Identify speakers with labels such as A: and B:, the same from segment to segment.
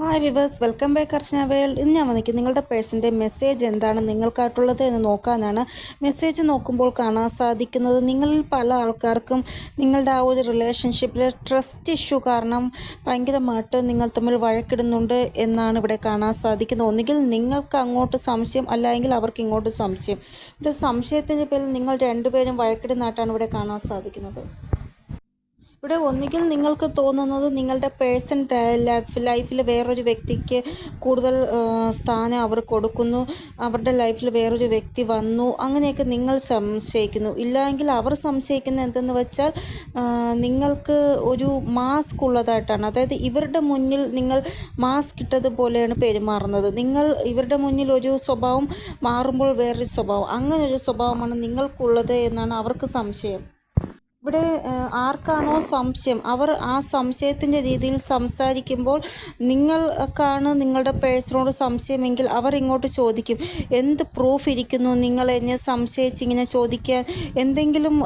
A: Hi viewers welcome back Archana world ഇന്ന് ഞാൻ വന്നിരിക്കും നിങ്ങളുടെ പേഴ്സന്റെ മെസ്സേജ് എന്താണ് നിങ്ങൾക്കായിട്ടുള്ളത് എന്ന് നോക്കാനാണ്. മെസ്സേജ് നോക്കുമ്പോൾ കാണാൻ സാധിക്കുന്നത് നിങ്ങളിൽ പല ആൾക്കാർക്കും നിങ്ങളുടെ ആ ഒരു റിലേഷൻഷിപ്പിൽ ട്രസ്റ്റ് ഇഷ്യൂ കാരണം ഭയങ്കരമായിട്ട് നിങ്ങൾ തമ്മിൽ വഴക്കിടുന്നുണ്ട് എന്നാണ് ഇവിടെ കാണാൻ സാധിക്കുന്നത്. ഒന്നുകിൽ നിങ്ങൾക്ക് അങ്ങോട്ട് സംശയം അല്ലെങ്കിൽ അവർക്ക് ഇങ്ങോട്ട് സംശയം. ഒരു സംശയത്തിന്റെ പേരിൽ നിങ്ങൾ രണ്ടുപേരും വഴക്കിടുന്നതായിട്ടാണ് ഇവിടെ കാണാൻ സാധിക്കുന്നത്. ഇവിടെ ഒന്നുകിൽ നിങ്ങൾക്ക് തോന്നുന്നത് നിങ്ങളുടെ പേഴ്സൺ ലൈഫ് ലൈഫിൽ വേറൊരു വ്യക്തിക്ക് കൂടുതൽ സ്ഥാനം അവർ കൊടുക്കുന്നു അവരുടെ ലൈഫിൽ വേറൊരു വ്യക്തി വന്നു അങ്ങനെയൊക്കെ നിങ്ങൾ സംശയിക്കുന്നു. ഇല്ലെങ്കിൽ അവർ സംശയിക്കുന്നത് എന്തെന്ന് വെച്ചാൽ നിങ്ങൾക്ക് ഒരു മാസ്ക് ഉള്ളതായിട്ടാണ്. അതായത് ഇവരുടെ മുന്നിൽ നിങ്ങൾ മാസ്ക് ഇട്ടതുപോലെയാണ് പെരുമാറുന്നത്. നിങ്ങൾ ഇവരുടെ മുന്നിൽ ഒരു സ്വഭാവം മാറുമ്പോൾ വേറൊരു സ്വഭാവം അങ്ങനെ ഒരു സ്വഭാവമാണ് നിങ്ങൾക്കുള്ളത് എന്നാണ് അവർക്ക് സംശയം. ഇവിടെ ആർക്കാണോ സംശയം? അവർ ആ സംശയത്തിന്റെ രീതിയിൽ സംസാരിക്കുമ്പോൾ നിങ്ങൾക്കാണ് നിങ്ങളുടെ പേഴ്സണോട് സംശയമെങ്കിൽ അവർ ഇങ്ങോട്ട് ചോദിക്കും. എന്ത് പ്രൂഫ് ഇരിക്കുന്നു? നിങ്ങൾ എന്നെ സംശയിച്ച് ഇങ്ങനെ ചോദിക്കാൻ എന്തെങ്കിലും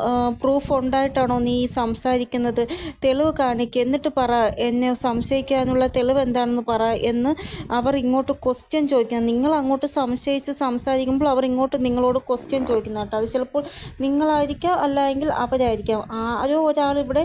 A: പ്രൂഫ് ഉണ്ടായിട്ടാണോ നീ സംസാരിക്കുന്നത്? തെളിവ് കാണിക്കുക എന്നിട്ട് പറ എന്നെ സംശയിക്കാനുള്ള തെളിവ് എന്താണെന്ന് പറ എന്ന് അവർ ഇങ്ങോട്ട് ക്വസ്റ്റ്യൻ ചോദിക്കുക നിങ്ങൾ അങ്ങോട്ട് സംശയിച്ച് സംസാരിക്കുമ്പോൾ അവർ ഇങ്ങോട്ട് നിങ്ങളോട് ക്വസ്റ്റ്യൻ ചോദിക്കുന്ന കേട്ടോ അത് ചിലപ്പോൾ നിങ്ങളായിരിക്കാം അല്ലെങ്കിൽ അവരായിരിക്കാം. ആരോ ഒരാൾ ഇവിടെ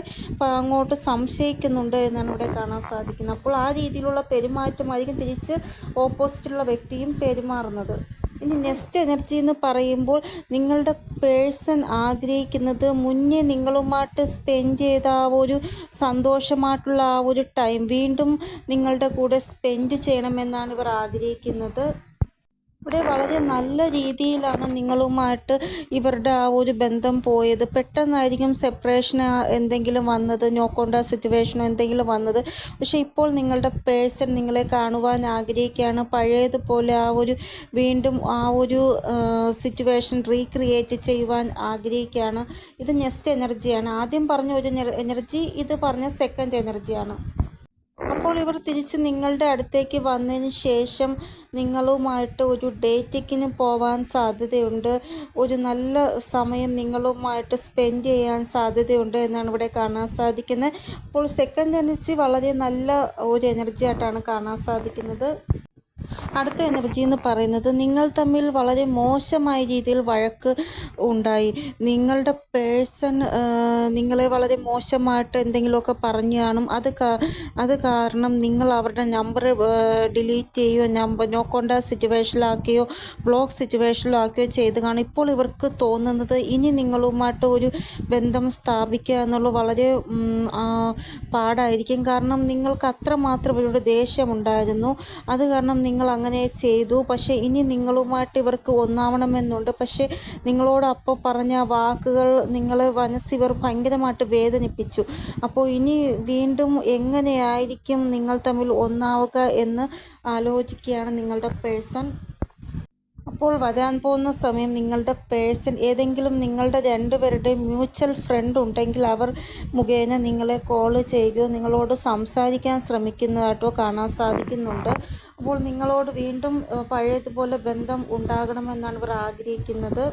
A: അങ്ങോട്ട് സംശയിക്കുന്നുണ്ട് എന്നാണ് ഇവിടെ കാണാൻ സാധിക്കുന്നത്. അപ്പോൾ ആ രീതിയിലുള്ള പെരുമാറ്റമായിരിക്കും തിരിച്ച് ഓപ്പോസിറ്റുള്ള വ്യക്തിയും പെരുമാറുന്നത്. ഇനി നെക്സ്റ്റ് എനർജി എന്ന് പറയുമ്പോൾ നിങ്ങളുടെ പേഴ്സൺ ആഗ്രഹിക്കുന്നത് മുന്നേ നിങ്ങളുമായിട്ട് സ്പെൻഡ് ചെയ്ത ആ ഒരു സന്തോഷമായിട്ടുള്ള ആ ഒരു ടൈം വീണ്ടും നിങ്ങളുടെ കൂടെ സ്പെൻഡ് ചെയ്യണമെന്നാണ് ഇവർ ആഗ്രഹിക്കുന്നത്. ഇവിടെ വളരെ നല്ല രീതിയിലാണ് നിങ്ങളുമായിട്ട് ഇവരുടെ ആ ഒരു ബന്ധം പോയത്. പെട്ടെന്നായിരിക്കും സെപ്പറേഷൻ എന്തെങ്കിലും വന്നത് നോക്കോണ്ട സിറ്റുവേഷനോ എന്തെങ്കിലും വന്നത്. പക്ഷേ ഇപ്പോൾ നിങ്ങളുടെ പേഴ്സൺ നിങ്ങളെ കാണുവാൻ ആഗ്രഹിക്കുകയാണ്. പഴയതുപോലെ ആ ഒരു വീണ്ടും ആ ഒരു സിറ്റുവേഷൻ റീക്രിയേറ്റ് ചെയ്യുവാൻ ആഗ്രഹിക്കുകയാണ്. ഇത് നെക്സ്റ്റ് എനർജിയാണ് ആദ്യം പറഞ്ഞ ഒരു എനർജി ഇത് പറഞ്ഞ സെക്കൻഡ് എനർജിയാണ് അപ്പോൾ ഇവർ തിരിച്ച് നിങ്ങളുടെ അടുത്തേക്ക് വന്നതിന് ശേഷം നിങ്ങളുമായിട്ട് ഒരു ഡേറ്റിങ്ങിന് പോവാൻ സാധ്യതയുണ്ട്. ഒരു നല്ല സമയം നിങ്ങളുമായിട്ട് സ്പെൻഡ് ചെയ്യാൻ സാധ്യതയുണ്ട് എന്നാണ് ഇവിടെ കാണാൻ സാധിക്കുന്നത്. അപ്പോൾ സെക്കൻഡ് എനർജി വളരെ നല്ല ഒരു എനർജി ആയിട്ടാണ് കാണാൻ സാധിക്കുന്നത്. അടുത്ത എനർജി എന്ന് പറയുന്നത് നിങ്ങൾ തമ്മിൽ വളരെ മോശമായ രീതിയിൽ വഴക്ക് ഉണ്ടായി. നിങ്ങളുടെ പേഴ്സൺ നിങ്ങളെ വളരെ മോശമായിട്ട് എന്തെങ്കിലുമൊക്കെ പറഞ്ഞു കാണും. അത് അത് കാരണം നിങ്ങൾ അവരുടെ നമ്പർ ഡിലീറ്റ് ചെയ്യുകയോ നമ്പർ നോ കോണ്ടാക്ട് സിറ്റുവേഷനിലാക്കുകയോ ബ്ലോക്ക് സിറ്റുവേഷനിലാക്കുകയോ ചെയ്ത് കാണും. ഇപ്പോൾ ഇവർക്ക് തോന്നുന്നത് ഇനി നിങ്ങളുമായിട്ട് ഒരു ബന്ധം സ്ഥാപിക്കുക എന്നുള്ളത് വളരെ പാടായിരിക്കും. കാരണം നിങ്ങൾക്ക് അത്രമാത്രം ഇവരുടെ ദേഷ്യമുണ്ടായിരുന്നു അത് കാരണം നിങ്ങൾ അങ്ങനെ ചെയ്തു. പക്ഷേ ഇനി നിങ്ങളുമായിട്ട് ഇവർക്ക് ഒന്നാവണമെന്നുണ്ട്. പക്ഷേ നിങ്ങളോട് അപ്പോൾ പറഞ്ഞ വാക്കുകൾ നിങ്ങളെ മനസ്സിവർ ഭയങ്കരമായിട്ട് വേദനിപ്പിച്ചു. അപ്പോൾ ഇനി വീണ്ടും എങ്ങനെയായിരിക്കും നിങ്ങൾ തമ്മിൽ ഒന്നാവുക എന്ന് ആലോചിക്കുകയാണ് നിങ്ങളുടെ പേഴ്സൺ. അപ്പോൾ വരാൻ പോകുന്ന സമയം നിങ്ങളുടെ പേഴ്സൺ ഏതെങ്കിലും നിങ്ങളുടെ രണ്ടുപേരുടെയും മ്യൂച്വൽ ഫ്രണ്ട് ഉണ്ടെങ്കിൽ അവർ മുഖേന നിങ്ങളെ കോൾ ചെയ്യുകയോ നിങ്ങളോട് സംസാരിക്കാൻ ശ്രമിക്കുന്നതായിട്ടോ കാണാൻ സാധിക്കുന്നുണ്ട്. അപ്പോൾ നിങ്ങളോട് വീണ്ടും പഴയതുപോലെ ബന്ധം ഉണ്ടാകണമെന്നാണ് ഇവർ ആഗ്രഹിക്കുന്നത്.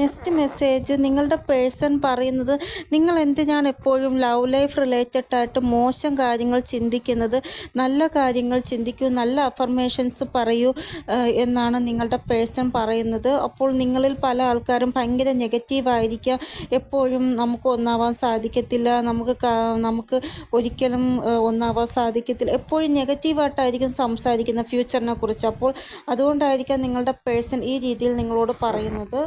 A: നെക്സ്റ്റ് മെസ്സേജ് നിങ്ങളുടെ പേഴ്സൺ പറയുന്നത് നിങ്ങൾ എന്തിനാണ് എപ്പോഴും ലവ് ലൈഫ് റിലേറ്റഡ് ആയിട്ട് മോശം കാര്യങ്ങൾ ചിന്തിക്കുന്നത്? നല്ല കാര്യങ്ങൾ ചിന്തിക്കൂ നല്ല അഫർമേഷൻസ് പറയൂ എന്നാണ് നിങ്ങളുടെ പേഴ്സൺ പറയുന്നത്. അപ്പോൾ നിങ്ങളിൽ പല ആൾക്കാരും ഭയങ്കര നെഗറ്റീവായിരിക്കാം എപ്പോഴും നമുക്ക് ഒന്നാവാൻ സാധിക്കത്തില്ല. നമുക്ക് നമുക്ക് ഒരിക്കലും ഒന്നാവാൻ സാധിക്കത്തില്ല. എപ്പോഴും നെഗറ്റീവായിട്ടായിരിക്കും സംസാരിക്കുന്നത് ഫ്യൂച്ചറിനെ കുറിച്ച്. അപ്പോൾ അതുകൊണ്ടായിരിക്കാം നിങ്ങളുടെ പേഴ്സൺ ഈ രീതിയിൽ നിങ്ങളോട് പറയുന്നത്.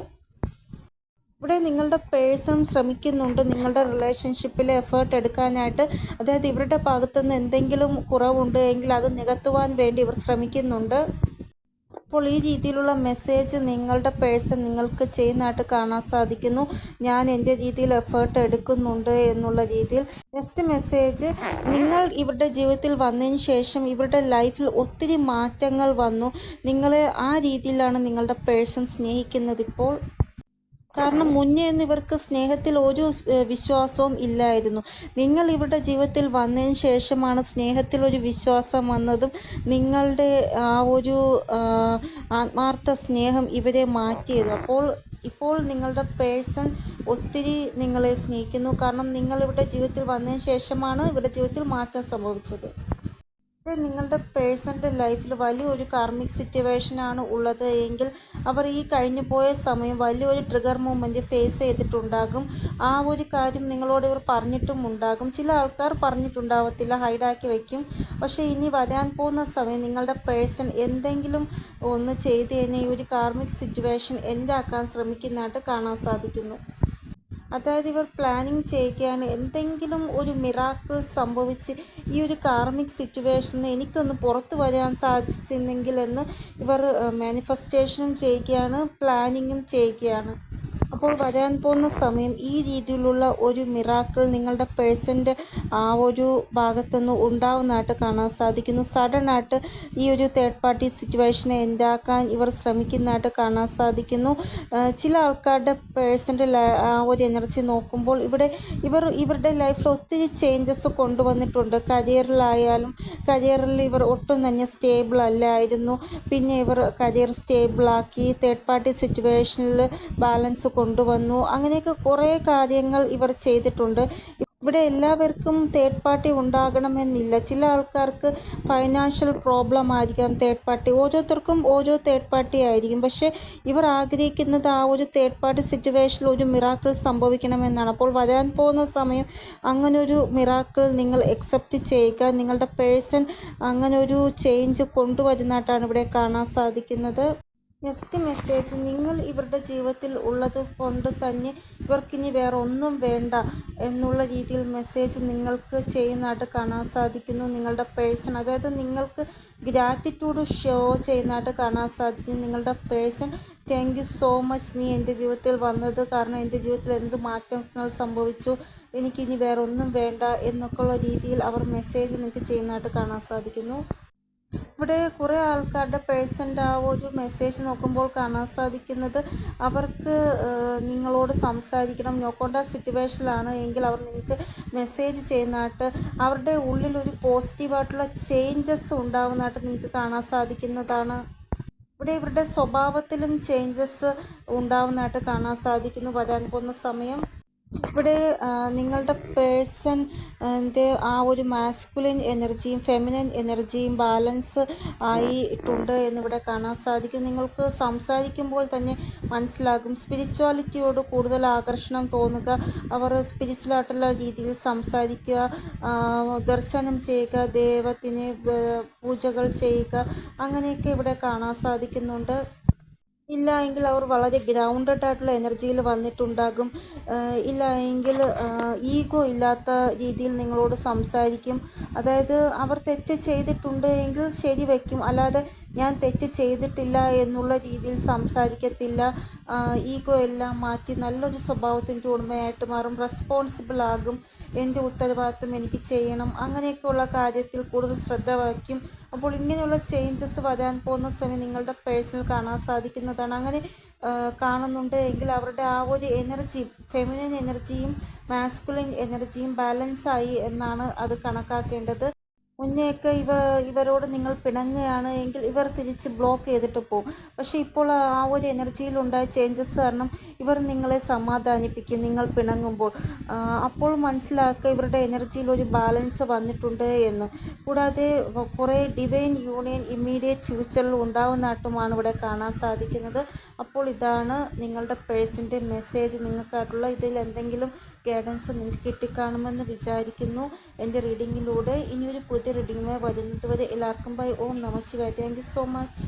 A: ഇവിടെ നിങ്ങളുടെ പേഴ്സൺ ശ്രമിക്കുന്നുണ്ട് നിങ്ങളുടെ റിലേഷൻഷിപ്പിൽ എഫേർട്ട് എടുക്കാനായിട്ട്. അതായത് ഇവരുടെ ഭാഗത്തുനിന്ന് എന്തെങ്കിലും കുറവുണ്ട് എങ്കിൽ അത് നികത്തുവാൻ വേണ്ടി ഇവർ ശ്രമിക്കുന്നുണ്ട്. അപ്പോൾ ഈ രീതിയിലുള്ള മെസ്സേജ് നിങ്ങളുടെ പേഴ്സൺ നിങ്ങൾക്ക് ചെയ്യുന്നതായിട്ട് കാണാൻ സാധിക്കുന്നു. ഞാൻ എന്റെ രീതിയിൽ എഫേർട്ട് എടുക്കുന്നുണ്ട് എന്നുള്ള രീതിയിൽ. നെക്സ്റ്റ് മെസ്സേജ് നിങ്ങൾ ഇവരുടെ ജീവിതത്തിൽ വന്നതിന് ശേഷം ഇവരുടെ ലൈഫിൽ ഒത്തിരി മാറ്റങ്ങൾ വന്നു. നിങ്ങളെ ആ രീതിയിലാണ് നിങ്ങളുടെ പേഴ്സൺ സ്നേഹിക്കുന്നത് ഇപ്പോൾ. കാരണം മുന്നേ എന്ന് ഇവർക്ക് സ്നേഹത്തിൽ ഒരു വിശ്വാസവും ഇല്ലായിരുന്നു. നിങ്ങൾ ഇവരുടെ ജീവിതത്തിൽ വന്നതിന് ശേഷമാണ് സ്നേഹത്തിൽ ഒരു വിശ്വാസം വന്നതും നിങ്ങളുടെ ആ ഒരു ആത്മാർത്ഥ സ്നേഹം ഇവരെ മാറ്റിയത്. അപ്പോൾ ഇപ്പോൾ നിങ്ങളുടെ പേഴ്സൺ ഒത്തിരി നിങ്ങളെ സ്നേഹിക്കുന്നു. കാരണം നിങ്ങൾ ഇവരുടെ ജീവിതത്തിൽ വന്നതിന് ശേഷമാണ് ഇവരുടെ ജീവിതത്തിൽ മാറ്റം സംഭവിച്ചത്. ഇവിടെ നിങ്ങളുടെ പേഴ്സന്റെ ലൈഫിൽ വലിയൊരു കാർമിക് സിറ്റുവേഷനാണ് ഉള്ളത് എങ്കിൽ അവർ ഈ കഴിഞ്ഞു പോയ സമയം വലിയൊരു ട്രിഗർ മൂമെന്റ് ഫേസ് ചെയ്തിട്ടുണ്ടാകും. ആ ഒരു കാര്യം നിങ്ങളോട് ഇവർ പറഞ്ഞിട്ടും ഉണ്ടാകും. ചില ആൾക്കാർ പറഞ്ഞിട്ടുണ്ടാവത്തില്ല ഹൈഡാക്കി വയ്ക്കും പക്ഷേ ഇനി വരാൻ പോകുന്ന സമയം നിങ്ങളുടെ പേഴ്സൺ എന്തെങ്കിലും ഒന്ന് ചെയ്ത് തന്നെ ഈ ഒരു കാർമിക് സിറ്റുവേഷൻ എന്താക്കാൻ ശ്രമിക്കുന്നതായിട്ട് കാണാൻ സാധിക്കുന്നു. അതായത് ഇവർ പ്ലാനിങ് ചെയ്യുകയാണ്. എന്തെങ്കിലും ഒരു മിറാക്കിൾ സംഭവിച്ച് ഈ ഒരു കാർമിക് സിറ്റുവേഷനിൽ എനിക്കൊന്ന് പുറത്തു വരാൻ സാധിച്ചിരുന്നെങ്കിൽ എന്ന് ഇവർ മാനിഫെസ്റ്റേഷനും ചെയ്യുകയാണ് പ്ലാനിങ്ങും ചെയ്യുകയാണ്. അപ്പോൾ വരാൻ പോകുന്ന സമയം ഈ രീതിയിലുള്ള ഒരു മിറാക്കിൾ നിങ്ങളുടെ പേഴ്സന്റെ ആ ഒരു ഭാഗത്തുനിന്ന് ഉണ്ടാവുന്നതായിട്ട് കാണാൻ സാധിക്കുന്നു. സഡനായിട്ട് ഈ ഒരു തേർഡ് പാർട്ടി സിറ്റുവേഷനെ എന്താക്കാൻ ഇവർ ശ്രമിക്കുന്നതായിട്ട് കാണാൻ സാധിക്കുന്നു. ചില ആൾക്കാരുടെ പേഴ്സന്റെ ആ ഒരു എനർജി നോക്കുമ്പോൾ ഇവിടെ ഇവർ ഇവരുടെ ലൈഫിൽ ഒത്തിരി ചേഞ്ചസ് കൊണ്ടുവന്നിട്ടുണ്ട്. കരിയറിലായാലും കരിയറിൽ ഇവർ ഒട്ടും തന്നെ സ്റ്റേബിൾ അല്ലായിരുന്നു. പിന്നെ ഇവർ കരിയർ സ്റ്റേബിളാക്കി തേർഡ് പാർട്ടി സിറ്റുവേഷനിൽ ബാലൻസ് കൊണ്ടുവന്നു. അങ്ങനെയൊക്കെ കുറേ കാര്യങ്ങൾ ഇവർ ചെയ്തിട്ടുണ്ട്. ഇവിടെ എല്ലാവർക്കും തേർഡ് പാർട്ടി ഉണ്ടാകണമെന്നില്ല. ചില ആൾക്കാർക്ക് ഫൈനാൻഷ്യൽ പ്രോബ്ലം ആയിരിക്കാം തേർഡ് പാർട്ടി ഓരോരുത്തർക്കും ഓരോ തേർഡ് പാർട്ടി ആയിരിക്കും. പക്ഷേ ഇവർ ആഗ്രഹിക്കുന്നത് ആ ഒരു തേർഡ് പാർട്ടി സിറ്റുവേഷനിൽ ഒരു മിറാക്കിൾ സംഭവിക്കണമെന്നാണ്. അപ്പോൾ വരാൻ പോകുന്ന സമയം അങ്ങനൊരു മിറാക്കിൾ നിങ്ങൾ എക്സെപ്റ്റ് ചെയ്യുക. നിങ്ങളുടെ പേഴ്സൺ അങ്ങനൊരു ചേഞ്ച് കൊണ്ടുവരുന്നതായിട്ടാണ് ഇവിടെ കാണാൻ സാധിക്കുന്നത്. നെക്സ്റ്റ് മെസ്സേജ് നിങ്ങൾ ഇവരുടെ ജീവിതത്തിൽ ഉള്ളത് കൊണ്ട് തന്നെ ഇവർക്കിനി വേറെ ഒന്നും വേണ്ട എന്നുള്ള രീതിയിൽ മെസ്സേജ് നിങ്ങൾക്ക് ചെയ്യുന്നതായിട്ട് കാണാൻ സാധിക്കുന്നു. നിങ്ങളുടെ പേഴ്സൺ അതായത് നിങ്ങൾക്ക് ഗ്രാറ്റിറ്റ്യൂഡ് ഷോ ചെയ്യുന്നതായിട്ട് കാണാൻ സാധിക്കുന്നു. നിങ്ങളുടെ person thank you so much നീ എന്റെ ജീവിതത്തിൽ വന്നത് കാരണം എന്റെ ജീവിതത്തിൽ എന്ത് മാറ്റങ്ങൾ സംഭവിച്ചു? എനിക്കിനി വേറെ ഒന്നും വേണ്ട എന്നൊക്കെയുള്ള രീതിയിൽ അവർ മെസ്സേജ് നിങ്ങൾക്ക് ചെയ്യുന്നതായിട്ട് കാണാൻ സാധിക്കുന്നു. ഇവിടെ കുറേ ആൾക്കാരുടെ പേഴ്സന്റെ ആ ഒരു മെസ്സേജ് നോക്കുമ്പോൾ കാണാൻ സാധിക്കുന്നത് അവർക്ക് നിങ്ങളോട് സംസാരിക്കണം. നോക്കേണ്ട സിറ്റുവേഷനിലാണ് എങ്കിൽ അവർ നിങ്ങൾക്ക് മെസ്സേജ് ചെയ്യുന്നതായിട്ട് അവരുടെ ഉള്ളിൽ ഒരു പോസിറ്റീവായിട്ടുള്ള ചേഞ്ചസ് ഉണ്ടാകുന്നതായിട്ട് നിങ്ങൾക്ക് കാണാൻ സാധിക്കുന്നതാണ്. ഇവിടെ ഇവരുടെ സ്വഭാവത്തിലും ചേഞ്ചസ് ഉണ്ടാവുന്നതായിട്ട് കാണാൻ സാധിക്കുന്നു. വരാൻ പോകുന്ന സമയം. ഇവിടെ നിങ്ങളുടെ പേഴ്സന്റെ ആ ഒരു മാസ്കുലിൻ എനർജിയും ഫെമിനൻ എനർജിയും ബാലൻസ് ആയിട്ടുണ്ട് എന്നിവിടെ കാണാൻ സാധിക്കും. നിങ്ങൾക്ക് സംസാരിക്കുമ്പോൾ തന്നെ മനസ്സിലാകും. സ്പിരിച്വാലിറ്റിയോട് കൂടുതൽ ആകർഷണം തോന്നുക. അവർ സ്പിരിച്വലായിട്ടുള്ള രീതിയിൽ സംസാരിക്കുക. ദർശനം ചെയ്യുക. ദൈവത്തിന് പൂജകൾ ചെയ്യുക. അങ്ങനെയൊക്കെ ഇവിടെ കാണാൻ സാധിക്കുന്നുണ്ട്. ഇല്ല എങ്കിൽ അവർ വളരെ ഗ്രൗണ്ടഡ് ആയിട്ടുള്ള എനർജിയിൽ വന്നിട്ടുണ്ടാകും. ഇല്ല എങ്കിൽ ഈഗോ ഇല്ലാത്ത രീതിയിൽ നിങ്ങളോട് സംസാരിക്കും. അതായത് അവർ തെറ്റ് ചെയ്തിട്ടുണ്ട് എങ്കിൽ ശരി വയ്ക്കും അല്ലാതെ ഞാൻ തെറ്റ് ചെയ്തിട്ടില്ല എന്നുള്ള രീതിയിൽ സംസാരിക്കത്തില്ല. ഈഗോ എല്ലാം മാറ്റി നല്ലൊരു സ്വഭാവത്തിന്റെ ഉടമയായിട്ട് മാറും. റെസ്പോൺസിബിൾ ആകും. എന്റെ ഉത്തരവാദിത്വം എനിക്ക് ചെയ്യണം. അങ്ങനെയൊക്കെയുള്ള കാര്യത്തിൽ കൂടുതൽ ശ്രദ്ധ വയ്ക്കും. അപ്പോൾ ഇങ്ങനെയുള്ള ചേഞ്ചസ് വരാൻ പോകുന്ന സമയം നിങ്ങളുടെ പേഴ്സണൽ കാണാൻ സാധിക്കുന്നതാണ്. അങ്ങനെ കാണുന്നുണ്ട് എങ്കിൽ അവരുടെ ആ ഒരു എനർജി ഫെമിനിൻ എനർജിയും മാസ്കുലിൻ എനർജിയും ബാലൻസായി എന്നാണ് അത് കണക്കാക്കേണ്ടത്. മുന്നെയൊക്കെ ഇവർ ഇവരോട് നിങ്ങൾ പിണങ്ങുകയാണ് എങ്കിൽ ഇവർ തിരിച്ച് ബ്ലോക്ക് ചെയ്തിട്ട് പോകും പക്ഷേ ഇപ്പോൾ ആ ഒരു എനർജിയിൽ എനർജിയിലുണ്ടായ ചേഞ്ചസ് കാരണം ഇവർ നിങ്ങളെ സമാധാനിപ്പിക്കും നിങ്ങൾ പിണങ്ങുമ്പോൾ. അപ്പോൾ മനസ്സിലാക്കുക ഇവരുടെ എനർജിയിൽ ഒരു ബാലൻസ് വന്നിട്ടുണ്ട് എന്ന്. കൂടാതെ കുറേ ഡിവൈൻ യൂണിയൻ ഇമ്മീഡിയറ്റ് ഫ്യൂച്ചറിൽ ഉണ്ടാവുന്നതായിട്ടുമാണ് ഇവിടെ കാണാൻ സാധിക്കുന്നത്. അപ്പോൾ ഇതാണ് നിങ്ങളുടെ പേഴ്സിന്റെ മെസ്സേജ് നിങ്ങൾക്കായിട്ടുള്ള ഇതിൽ എന്തെങ്കിലും ഗൈഡൻസ് നിങ്ങൾക്ക് കിട്ടിക്കാണുമെന്ന് വിചാരിക്കുന്നു. എന്റെ റീഡിങ്ങിലൂടെ ഇനിയൊരു പുതിയ റീഡിങ്ങുമായി വരുന്നത് വരെ എല്ലാവർക്കും ബൈ ഓം നമ ശിവായ താങ്ക് യു സോ മച്ച്